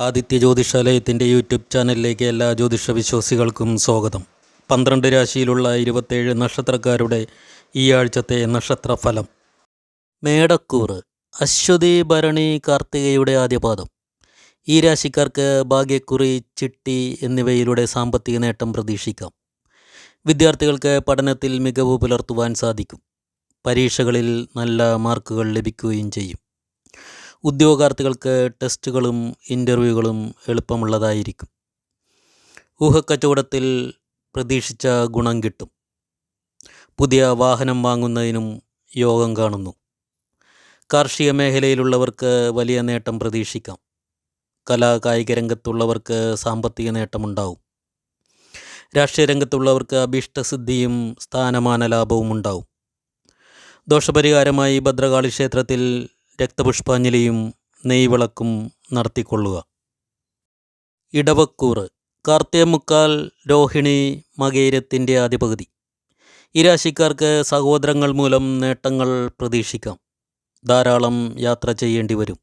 Aditya ജ്യോതിഷാലയത്തിന്റെ YouTube ചാനലിലേക്ക് എല്ലാ ജ്യോതിഷ വിശ്വാസികൾക്കും സ്വാഗതം. പന്ത്രണ്ട് രാശിയിലുള്ള ഇരുപത്തേഴ് നക്ഷത്രക്കാരുടെ ഈ ആഴ്ചത്തെ നക്ഷത്രഫലം. മേടക്കൂർ അശ്വതി ഭരണി കാർത്തികയുടെ ആദ്യപാദം. ഈ രാശിക്കാർക്ക് ഭാഗ്യക്കുറി ചിട്ടി എന്നിവയിലൂടെ സാമ്പത്തിക നേട്ടം പ്രതീക്ഷിക്കാം. വിദ്യാർത്ഥികൾക്ക് പഠനത്തിൽ മികവ് പുലർത്തുവാൻ സാധിക്കും. പരീക്ഷകളിൽ നല്ല മാർക്കുകൾ ലഭിക്കുകയും ചെയ്യും. ഉദ്യോഗാർത്ഥികൾക്ക് ടെസ്റ്റുകളും ഇന്റർവ്യൂകളും എളുപ്പമുള്ളതായിരിക്കും. ഊഹക്കച്ചവടത്തിൽ പ്രതീക്ഷിച്ച ഗുണം കിട്ടും. പുതിയ വാഹനം വാങ്ങുന്നതിനും യോഗം കാണുന്നു. കാർഷിക മേഖലയിലുള്ളവർക്ക് വലിയ നേട്ടം പ്രതീക്ഷിക്കാം. കലാ കായിക രംഗത്തുള്ളവർക്ക് സാമ്പത്തിക നേട്ടമുണ്ടാവും. രാഷ്ട്രീയ രംഗത്തുള്ളവർക്ക് അഭീഷ്ടസിദ്ധിയും സ്ഥാനമാന ലാഭവും ഉണ്ടാവും ദോഷപരിഹാരമായി ഭദ്രകാളി ക്ഷേത്രത്തിൽ രക്തപുഷ്പാഞ്ജലിയും നെയ്വിളക്കും നടത്തിക്കൊള്ളുക. ഇടവക്കൂറ് കാർത്തേമുക്കാൽ രോഹിണി മകേരത്തിന്റെ ആദ്യപകുതി. ഈ രാശിക്കാർക്ക് സഹോദരങ്ങൾ മൂലം നേട്ടങ്ങൾ പ്രതീക്ഷിക്കാം. ധാരാളം യാത്ര ചെയ്യേണ്ടി വരും.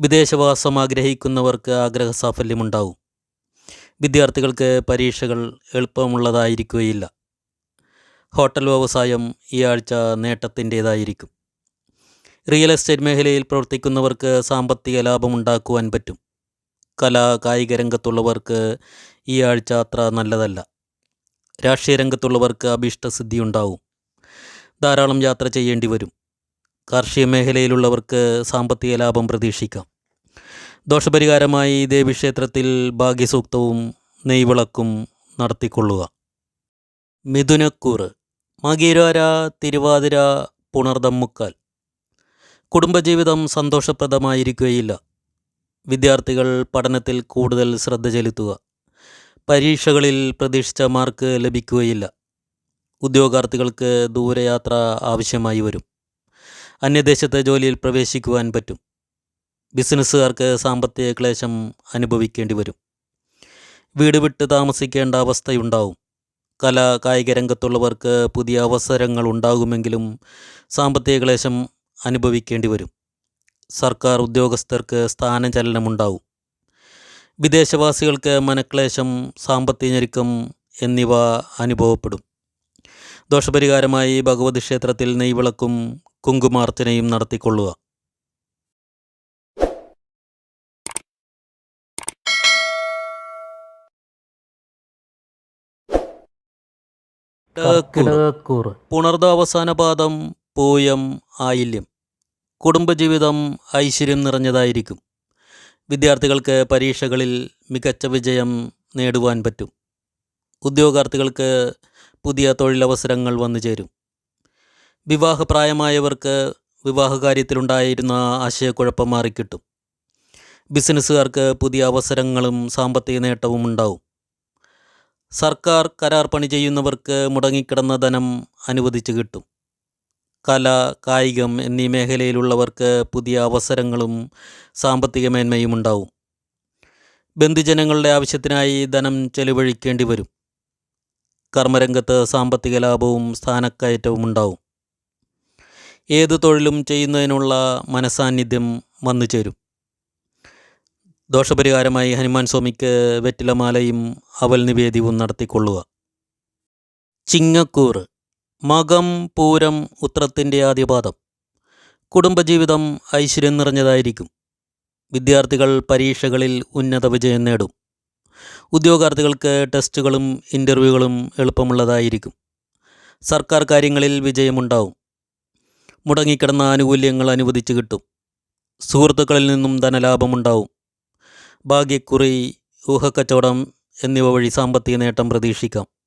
വിദേശവാസം ആഗ്രഹിക്കുന്നവർക്ക് ആഗ്രഹ സാഫല്യമുണ്ടാവും. വിദ്യാർത്ഥികൾക്ക് പരീക്ഷകൾ എളുപ്പമുള്ളതായിരിക്കുകയില്ല. ഹോട്ടൽ വ്യവസായം ഈ ആഴ്ച നേട്ടത്തിന്റേതായിരിക്കും. റിയൽ എസ്റ്റേറ്റ് മേഖലയിൽ പ്രവർത്തിക്കുന്നവർക്ക് സാമ്പത്തിക ലാഭം ലാഭമുണ്ടാക്കുവാൻ പറ്റും. കലാ കായിക രംഗത്തുള്ളവർക്ക് ഈ ആഴ്ച അത്ര നല്ലതല്ല. രാഷ്ട്രീയ രംഗത്തുള്ളവർക്ക് അഭീഷ്ടസിദ്ധി ഉണ്ടാവും ധാരാളം യാത്ര ചെയ്യേണ്ടി വരും. കാർഷിക മേഖലയിലുള്ളവർക്ക് സാമ്പത്തിക ലാഭം പ്രതീക്ഷിക്കാം. ദോഷപരിഹാരമായി ദേവീക്ഷേത്രത്തിൽ ഭാഗ്യസൂക്തവും നെയ്വിളക്കും നടത്തിക്കൊള്ളുക. മിഥുനക്കൂറ് മകീരാര തിരുവാതിര പുണർദം മുക്കാൽ. കുടുംബജീവിതം സന്തോഷപ്രദമായിരിക്കുകയില്ല. വിദ്യാർത്ഥികൾ പഠനത്തിൽ കൂടുതൽ ശ്രദ്ധ ചെലുത്തുക. പരീക്ഷകളിൽ പ്രതീക്ഷിച്ച മാർക്ക് ലഭിക്കുകയില്ല. ഉദ്യോഗാർത്ഥികൾക്ക് ദൂരയാത്ര ആവശ്യമായി വരും. അന്യദേശത്തെ ജോലിയിൽ പ്രവേശിക്കുവാൻ പറ്റും. ബിസിനസ്സുകാർക്ക് സാമ്പത്തിക ക്ലേശം അനുഭവിക്കേണ്ടി വരും. വീട് വിട്ട് താമസിക്കേണ്ട അവസ്ഥയുണ്ടാവും. കല കായിക രംഗത്തുള്ളവർക്ക് പുതിയ അവസരങ്ങൾ ഉണ്ടാകുമെങ്കിലും സാമ്പത്തിക ക്ലേശം അനുഭവിക്കേണ്ടി വരും സർക്കാർ ഉദ്യോഗസ്ഥർക്ക് സ്ഥാനചലനമുണ്ടാവും വിദേശവാസികൾക്ക് മനക്ലേശം സാമ്പത്തിക ഞെരുക്കം എന്നിവ അനുഭവപ്പെടും. ദോഷപരിഹാരമായി ഭഗവതി ക്ഷേത്രത്തിൽ നെയ്വിളക്കും കുങ്കുമാർച്ചനയും നടത്തിക്കൊള്ളുക. പുണർദ അവസാന പാദം പൂയം ആയില്യം. കുടുംബജീവിതം ഐശ്വര്യം നിറഞ്ഞതായിരിക്കും. വിദ്യാർത്ഥികൾക്ക് പരീക്ഷകളിൽ മികച്ച വിജയം നേടുവാൻ പറ്റും. ഉദ്യോഗാർത്ഥികൾക്ക് പുതിയ തൊഴിലവസരങ്ങൾ വന്നു ചേരും. വിവാഹപ്രായമായവർക്ക് വിവാഹകാര്യത്തിലുണ്ടായിരുന്ന ആശയക്കുഴപ്പം മാറിക്കിട്ടും. ബിസിനസ്സുകാർക്ക് പുതിയ അവസരങ്ങളും സാമ്പത്തിക നേട്ടവും ഉണ്ടാവും. സർക്കാർ കരാർ പണി ചെയ്യുന്നവർക്ക് മുടങ്ങിക്കിടന്ന ധനം അനുവദിച്ചു കിട്ടും. കല കായികം എന്നീ മേഖലയിലുള്ളവർക്ക് പുതിയ അവസരങ്ങളും സാമ്പത്തിക മേന്മയും ഉണ്ടാവും. ബന്ധുജനങ്ങളുടെ ആവശ്യത്തിനായി ധനം ചെലവഴിക്കേണ്ടി വരും. കർമ്മരംഗത്ത് സാമ്പത്തിക ലാഭവും സ്ഥാനക്കയറ്റവും ഉണ്ടാവും. ഏത് തൊഴിലും ചെയ്യുന്നതിനുള്ള മനസാന്നിധ്യം വന്നു ചേരും. ദോഷപരിഹാരമായി ഹനുമാൻ സ്വാമിക്ക് വെറ്റിലമാലയും അവൽ നിവേദ്യവും നടത്തിക്കൊള്ളുക. ചിങ്ങക്കൂറ് മകം പൂരം ഉത്രത്തിന്റെ ആദ്യപാദം. കുടുംബജീവിതം ഐശ്വര്യം നിറഞ്ഞതായിരിക്കും. വിദ്യാർത്ഥികൾ പരീക്ഷകളിൽ ഉന്നത വിജയം നേടും. ഉദ്യോഗാർത്ഥികൾക്ക് ടെസ്റ്റുകളും ഇന്റർവ്യൂകളും എളുപ്പമുള്ളതായിരിക്കും. സർക്കാർ കാര്യങ്ങളിൽ വിജയമുണ്ടാവും. മുടങ്ങിക്കിടന്ന ആനുകൂല്യങ്ങൾ അനുവദിച്ചു കിട്ടും. സുഹൃത്തുക്കളിൽ നിന്നും ധനലാഭമുണ്ടാവും. ഭാഗ്യക്കുറി ഊഹക്കച്ചവടം എന്നിവ വഴി സാമ്പത്തിക നേട്ടം പ്രതീക്ഷിക്കാം.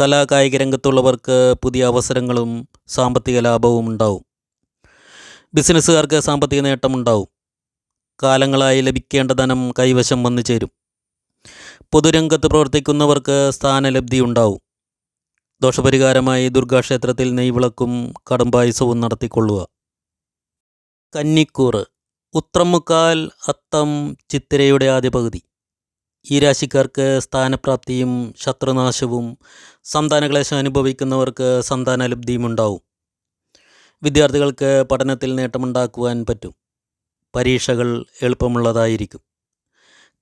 കലാ കായിക രംഗത്തുള്ളവർക്ക് പുതിയ അവസരങ്ങളും സാമ്പത്തിക ലാഭവും ഉണ്ടാവും. ബിസിനസ്സുകാർക്ക് സാമ്പത്തിക നേട്ടമുണ്ടാവും കാലങ്ങളായി ലഭിക്കേണ്ട ധനം കൈവശം വന്നു ചേരും. പൊതുരംഗത്ത് പ്രവർത്തിക്കുന്നവർക്ക് സ്ഥാനലബ്ധി ഉണ്ടാവും. ദോഷപരിഹാരമായി ദുർഗാക്ഷേത്രത്തിൽ നെയ്വിളക്കും കടുംപായസവും നടത്തിക്കൊള്ളുക. കന്നിക്കൂറ് ഉത്രമുക്കാൽ അത്തം ചിത്തിരയുടെ ആദ്യ പകുതി ഈ രാശിക്കാർക്ക് സ്ഥാനപ്രാപ്തിയും ശത്രുനാശവും സന്താനക്ലേശം അനുഭവിക്കുന്നവർക്ക് സന്താനലബ്ധിയും ഉണ്ടാവും വിദ്യാർത്ഥികൾക്ക് പഠനത്തിൽ നേട്ടമുണ്ടാക്കുവാൻ പറ്റും. പരീക്ഷകൾ എളുപ്പമുള്ളതായിരിക്കും.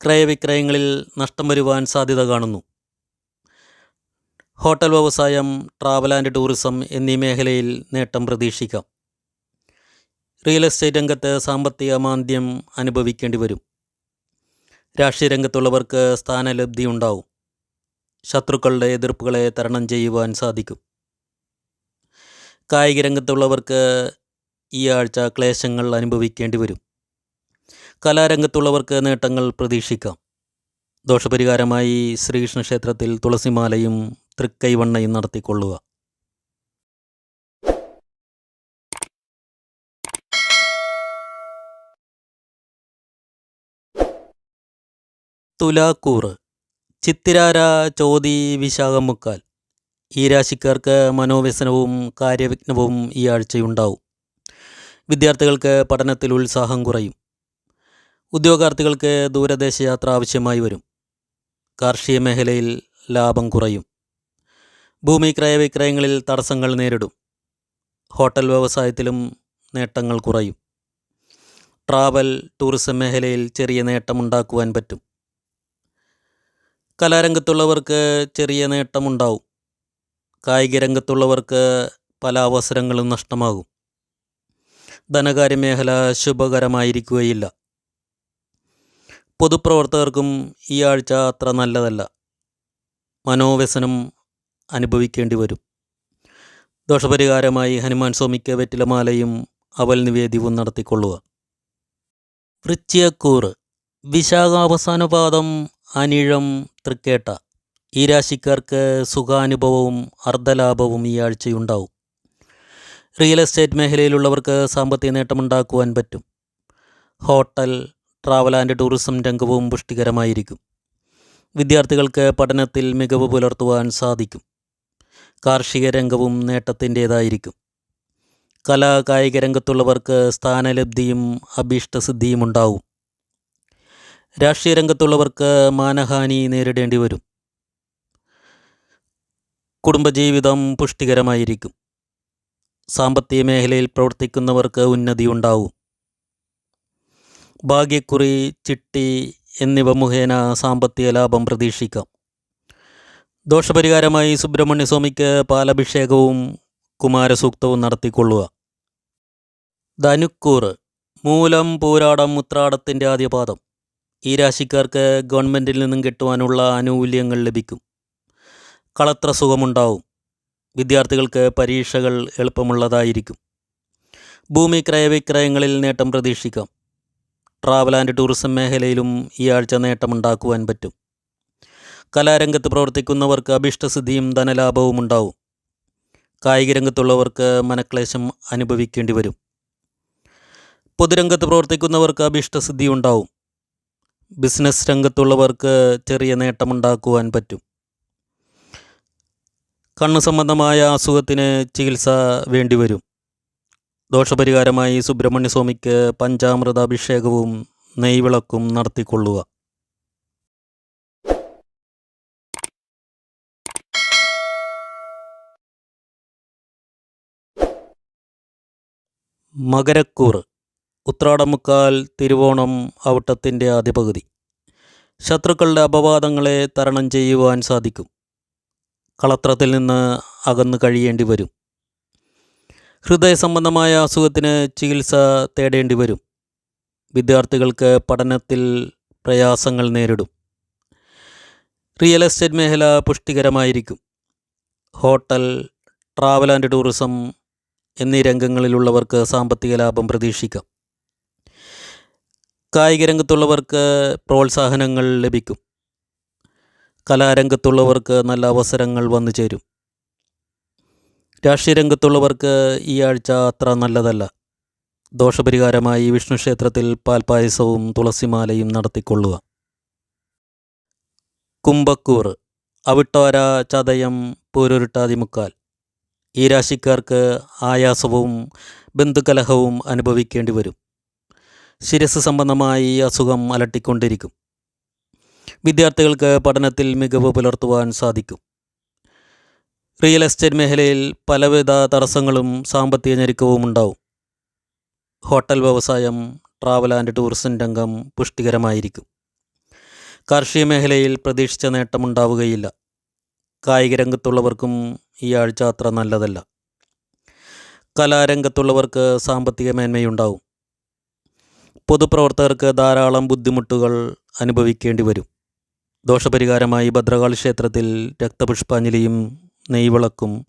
ക്രയവിക്രയങ്ങളിൽ നഷ്ടം വരുവാൻ സാധ്യത കാണുന്നു. ഹോട്ടൽ വ്യവസായം ട്രാവൽ ആൻഡ് ടൂറിസം എന്നീ മേഖലയിൽ നേട്ടം പ്രതീക്ഷിക്കാം. റിയൽ എസ്റ്റേറ്റ് രംഗത്ത് സാമ്പത്തിക മാന്ദ്യം അനുഭവിക്കേണ്ടി വരും. രാഷ്ട്രീയ രംഗത്തുള്ളവർക്ക് സ്ഥാനലബ്ധി ഉണ്ടാവും ശത്രുക്കളുടെ എതിർപ്പുകളെ തരണം ചെയ്യുവാൻ സാധിക്കും. കായിക രംഗത്തുള്ളവർക്ക് ഈ ആഴ്ച ക്ലേശങ്ങൾ അനുഭവിക്കേണ്ടി വരും. കലാരംഗത്തുള്ളവർക്ക് നേട്ടങ്ങൾ പ്രതീക്ഷിക്കാം. ദോഷപരിഹാരമായി ശ്രീകൃഷ്ണ ക്ഷേത്രത്തിൽ തുളസിമാലയും തൃക്കൈവണ്ണയും നടത്തിക്കൊള്ളുക. തുലാക്കൂറ്. ചിത്തിരാര ചോതി വിശാഖമുക്കാൽ. ഈ രാശിക്കാർക്ക് മനോവ്യസനവും കാര്യവിഘ്നവും ഈ ആഴ്ചയുണ്ടാവും. വിദ്യാർത്ഥികൾക്ക് പഠനത്തിൽ ഉത്സാഹം കുറയും. ഉദ്യോഗാർത്ഥികൾക്ക് ദൂരദേശ യാത്ര ആവശ്യമായി വരും. കാർഷിക മേഖലയിൽ ലാഭം കുറയും. ഭൂമി ക്രയവിക്രയങ്ങളിൽ തടസ്സങ്ങൾ നേരിടും. ഹോട്ടൽ വ്യവസായത്തിലും നേട്ടങ്ങൾ കുറയും. ട്രാവൽ ടൂറിസം മേഖലയിൽ ചെറിയ നേട്ടമുണ്ടാക്കുവാൻ പറ്റും. കലാരംഗത്തുള്ളവർക്ക് ചെറിയ നേട്ടമുണ്ടാവും. കായിക രംഗത്തുള്ളവർക്ക് പല അവസരങ്ങളും നഷ്ടമാകും. ധനകാര്യ മേഖല ശുഭകരമായിരിക്കുകയില്ല. പൊതുപ്രവർത്തകർക്കും ഈ ആഴ്ച അത്ര നല്ലതല്ല. മനോവ്യസനം അനുഭവിക്കേണ്ടി വരും. ദോഷപരിഹാരമായി ഹനുമാൻ സ്വാമിക്ക് വെറ്റിലമാലയും അവൽ നിവേദ്യവും നടത്തിക്കൊള്ളുക. വൃശ്ചിയക്കൂറ് വിശാഖാവസാനപാദം അനിഴം തൃക്കേട്ട. ഈ രാശിക്കാർക്ക് സുഖാനുഭവവും അർദ്ധലാഭവും ഈ ആഴ്ചയുണ്ടാവും. റിയൽ എസ്റ്റേറ്റ് മേഖലയിലുള്ളവർക്ക് സാമ്പത്തിക നേട്ടമുണ്ടാക്കുവാൻ പറ്റും. ഹോട്ടൽ ട്രാവൽ ആൻഡ് ടൂറിസം രംഗവും പുഷ്ടികരമായിരിക്കും. വിദ്യാർത്ഥികൾക്ക് പഠനത്തിൽ മികവ് പുലർത്തുവാൻ സാധിക്കും. കാർഷിക രംഗവും നേട്ടത്തിന്റേതായിരിക്കും. കലാ കായിക രംഗത്തുള്ളവർക്ക് സ്ഥാനലബ്ധിയും അഭീഷ്ടസിദ്ധിയും ഉണ്ടാവും. രാഷ്ട്രീയ രംഗത്തുള്ളവർക്ക് മാനഹാനി നേരിടേണ്ടി വരും. കുടുംബജീവിതം പുഷ്ടികരമായിരിക്കും. സാമ്പത്തിക മേഖലയിൽ പ്രവർത്തിക്കുന്നവർക്ക് ഉന്നതി ഉണ്ടാവും. ഭാഗ്യക്കുറി ചിട്ടി എന്നിവ മുഖേന സാമ്പത്തിക ലാഭം പ്രതീക്ഷിക്കാം. ദോഷപരിഹാരമായി സുബ്രഹ്മണ്യസ്വാമിക്ക് പാലഭിഷേകവും കുമാരസൂക്തവും നടത്തിക്കൊള്ളുക. ധനുക്കൂറ് മൂലം പൂരാടം ഉത്രാടത്തിന്റെ ആദ്യപാദം. ഈ രാശിക്കാർക്ക് ഗവൺമെന്റിൽ നിന്നും കിട്ടുവാനുള്ള ആനുകൂല്യങ്ങൾ ലഭിക്കും. കളത്ര സുഖമുണ്ടാവും. വിദ്യാർത്ഥികൾക്ക് പരീക്ഷകൾ എളുപ്പമുള്ളതായിരിക്കും. ഭൂമി ക്രയവിക്രയങ്ങളിൽ നേട്ടം പ്രതീക്ഷിക്കാം. ട്രാവൽ ആൻഡ് ടൂറിസം മേഖലയിലും ഈ ആഴ്ച നേട്ടമുണ്ടാക്കുവാൻ പറ്റും. കലാരംഗത്ത് പ്രവർത്തിക്കുന്നവർക്ക് അഭിഷ്ടസിദ്ധിയും ധനലാഭവും ഉണ്ടാവും. കായിക രംഗത്തുള്ളവർക്ക് മനക്ലേശം അനുഭവിക്കേണ്ടി വരും. പൊതുരംഗത്ത് പ്രവർത്തിക്കുന്നവർക്ക് അഭിഷ്ടസിദ്ധി ഉണ്ടാവും ബിസിനസ് രംഗത്തുള്ളവർക്ക് ചെറിയ നേട്ടമുണ്ടാക്കുവാൻ പറ്റും. കണ്ണ് സംബന്ധമായ അസുഖത്തിന് ചികിത്സ വേണ്ടിവരും ദോഷപരിഹാരമായി സുബ്രഹ്മണ്യ സ്വാമിക്ക് പഞ്ചാമൃത അഭിഷേകവും നെയ്വിളക്കും നടത്തിക്കൊള്ളുക. മകരക്കൂറ് ഉത്രാടമുക്കാൽ തിരുവോണം ഔട്ടത്തിന്റെ ആദ്യ പകുതി ശത്രുക്കളുടെ അപവാദങ്ങളെ തരണം ചെയ്യുവാൻ സാധിക്കും. കളത്രത്തിൽ നിന്ന് അകന്നു കഴിയേണ്ടി വരും. ഹൃദയ സംബന്ധമായ അസുഖത്തിന് ചികിത്സ തേടേണ്ടി വരും. വിദ്യാർത്ഥികൾക്ക് പഠനത്തിൽ പ്രയാസങ്ങൾ നേരിടും. റിയൽ എസ്റ്റേറ്റ് മേഖല പുഷ്ടികരമായിരിക്കും. ഹോട്ടൽ ട്രാവൽ ആൻഡ് ടൂറിസം എന്നീ രംഗങ്ങളിലുള്ളവർക്ക് സാമ്പത്തിക ലാഭം പ്രതീക്ഷിക്കാം. കായിക രംഗത്തുള്ളവർക്ക് പ്രോത്സാഹനങ്ങൾ ലഭിക്കും. കലാരംഗത്തുള്ളവർക്ക് നല്ല അവസരങ്ങൾ വന്നു ചേരും. രാഷ്ട്രീയ രംഗത്തുള്ളവർക്ക് ഈ ആഴ്ച അത്ര നല്ലതല്ല. ദോഷപരിഹാരമായി വിഷ്ണു ക്ഷേത്രത്തിൽ പാൽപ്പായസവും തുളസിമാലയും നടത്തിക്കൊള്ളുക. കുംഭക്കൂർ അവിട്ടോര ചതയം പൂരുരുട്ടാതിമുക്കാൽ ഈ രാശിക്കാർക്ക് ആയാസവും ബന്ധുകലഹവും അനുഭവിക്കേണ്ടി വരും. ശിരസ് സംബന്ധമായി അസുഖം അലട്ടിക്കൊണ്ടിരിക്കും. വിദ്യാർത്ഥികൾക്ക് പഠനത്തിൽ മികവ് പുലർത്തുവാൻ സാധിക്കും. റിയൽ എസ്റ്റേറ്റ് മേഖലയിൽ പലവിധ തടസ്സങ്ങളും സാമ്പത്തിക ഞെരുക്കവും ഉണ്ടാവും. ഹോട്ടൽ വ്യവസായം ട്രാവൽ ആൻഡ് ടൂറിസം രംഗം പുഷ്ടികരമായിരിക്കും. കാർഷിക മേഖലയിൽ പ്രതീക്ഷിച്ച നേട്ടമുണ്ടാവുകയില്ല. കായിക രംഗത്തുള്ളവർക്കും ഈ ആഴ്ച അത്ര നല്ലതല്ല. കലാരംഗത്തുള്ളവർക്ക് സാമ്പത്തിക മേന്മയുണ്ടാവും. പൊതുപ്രവർത്തകർക്ക് ധാരാളം ബുദ്ധിമുട്ടുകൾ അനുഭവിക്കേണ്ടി വരും. ദോഷപരിഹാരമായി ഭദ്രകാളി ക്ഷേത്രത്തിൽ രക്തപുഷ്പാഞ്ജലിയും നെയ്വിളക്കും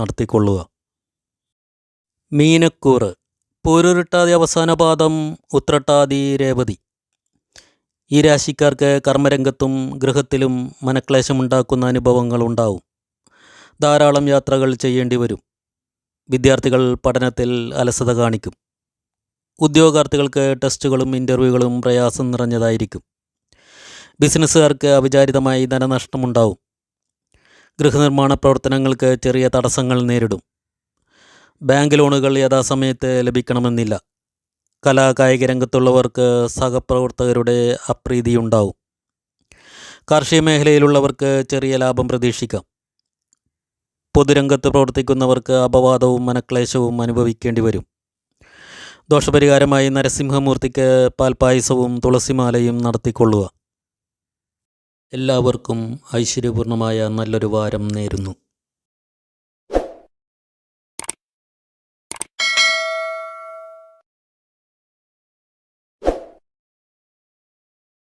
നടത്തിക്കൊള്ളുക. മീനക്കൂറ് പൂരുരുട്ടാതി അവസാന പാദം ഉത്രട്ടാതി രേവതി. ഈ രാശിക്കാർക്ക് കർമ്മരംഗത്തും ഗൃഹത്തിലും മനക്ലേശമുണ്ടാക്കുന്ന അനുഭവങ്ങൾ ഉണ്ടാവും. ധാരാളം യാത്രകൾ ചെയ്യേണ്ടി വരും. വിദ്യാർത്ഥികൾ പഠനത്തിൽ അലസത കാണിക്കും. ഉദ്യോഗാർത്ഥികൾക്ക് ടെസ്റ്റുകളും ഇന്റർവ്യൂകളും പ്രയാസം നിറഞ്ഞതായിരിക്കും. ബിസിനസ്സുകാർക്ക് അവിചാരിതമായി ധനനഷ്ടമുണ്ടാവും. ഗൃഹനിർമ്മാണ പ്രവർത്തനങ്ങൾക്ക് ചെറിയ തടസ്സങ്ങൾ നേരിടും. ബാങ്ക് ലോണുകൾ യഥാസമയത്ത് ലഭിക്കണമെന്നില്ല. കലാ കായിക രംഗത്തുള്ളവർക്ക് സഹപ്രവർത്തകരുടെ അപ്രീതിയുണ്ടാവും. കാർഷിക മേഖലയിലുള്ളവർക്ക് ചെറിയ ലാഭം പ്രതീക്ഷിക്കാം. പൊതുരംഗത്ത് പ്രവർത്തിക്കുന്നവർക്ക് അപവാദവും മനക്ലേശവും അനുഭവിക്കേണ്ടി വരും. ദോഷപരിഹാരമായി നരസിംഹമൂർത്തിക്ക് പാൽപായസവും തുളസിമാലയും നടത്തിക്കൊള്ളുക. എല്ലാവർക്കും ഐശ്വര്യപൂർണമായ നല്ലൊരു വാരം നേരുന്നു.